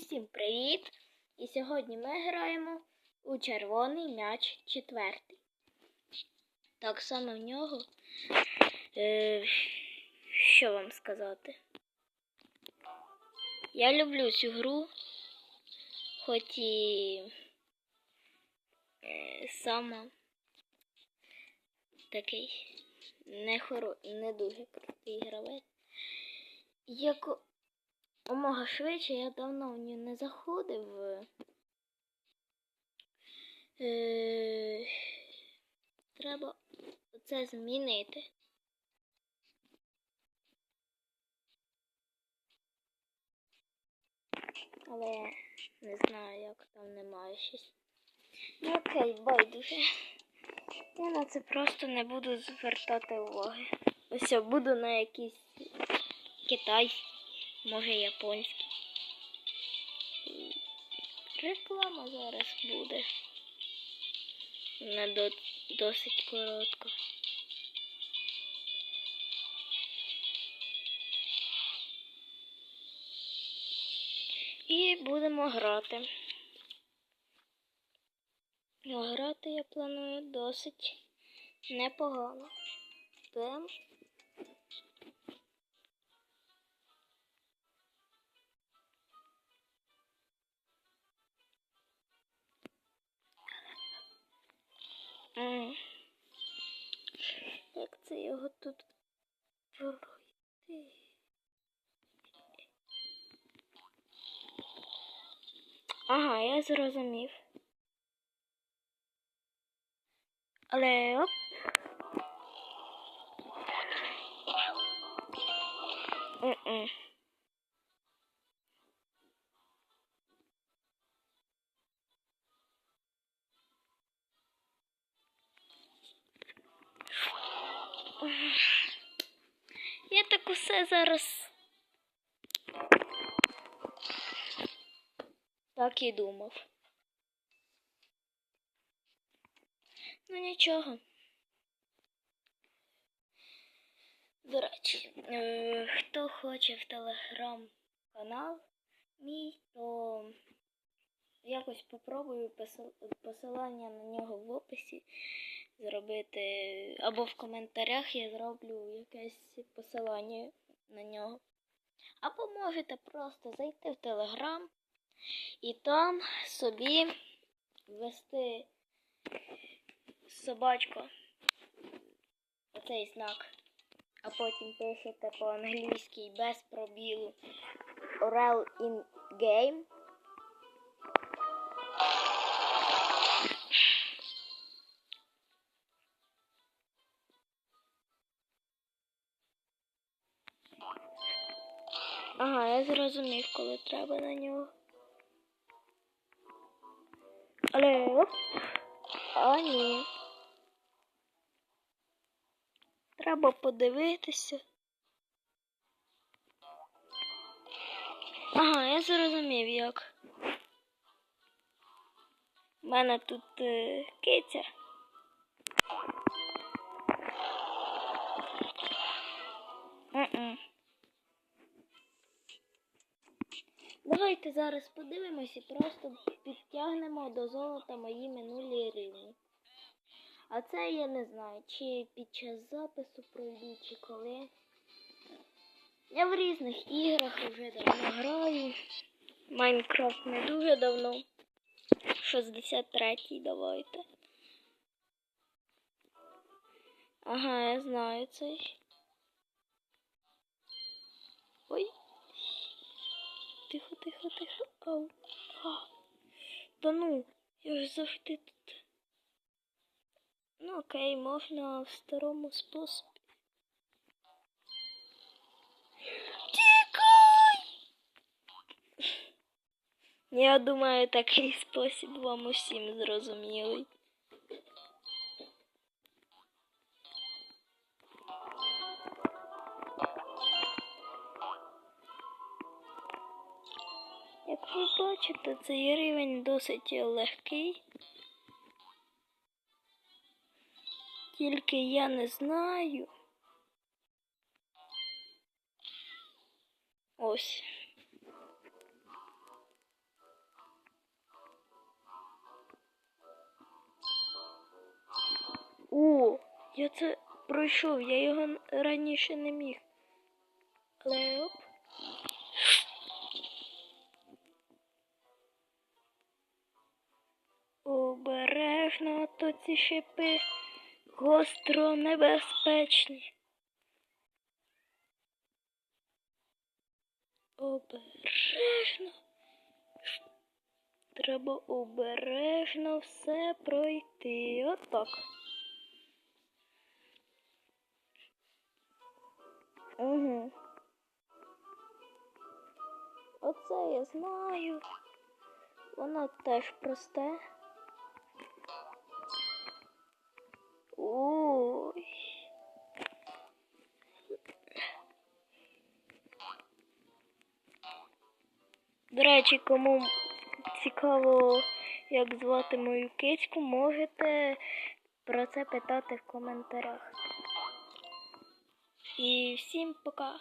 Усім привіт! І сьогодні ми граємо у червоний м'яч четвертий. Так само в нього. Е, що вам сказати? Я люблю цю гру, хоч і е, сама такий не, хоро... не дуже крутий гравець. Як Омога швидше, я давно в нього не заходив. Е, треба це змінити. Але не знаю, як там немає щось. Ну окей, байдуже. Я на це просто не буду звертати уваги. Ось я буду на якийсь Китай, може японський. Реклама зараз буде. Вона до, досить коротка. І будемо грати. Грати я планую досить непогано. Тем це його тут пройти? Ага, я зрозумів. Але. М-м. Я так усе зараз. Так і думав. Ну нічого. До речі, е, хто хоче в телеграм-канал мій, то якось попробую посилання на нього в описі зробити. Або в коментарях я зроблю якесь посилання на нього. Або можете просто зайти в Телеграм і там собі ввести собачку. Оцей знак. А потім пишете по-англійськи без пробілу Orel in game. Ага, я зрозумів, коли треба на нього. Але. А ні. Треба подивитися. Ага, я зрозумів як. У мене тут е, киця. М-м. Давайте зараз подивимось і просто підтягнемо до золота мої минулі рівні. А це я не знаю, чи під час запису пройду, чи коли. Я в різних іграх вже давно граю. Майнкрафт не дуже давно. 63-й давайте. Ага, я знаю цей. Ой. Тихо, тихо, тихо. Ау. А. Та ну, я ж завжди тут. Ну окей, можна в старому способі. Я думаю, такий спосіб вам усім зрозумілий. ви бачите, цей рівень досить легкий. Тільки я не знаю. Ось. О, я це пройшов, я його раніше не міг. Але оп. Ці шипи гостро небезпечні. Обережно. Треба обережно все пройти. Отак. Угу. Оце я знаю. Воно теж просте. До речі, кому цікаво, як звати мою кицьку, можете про це питати в коментарях. І всім пока!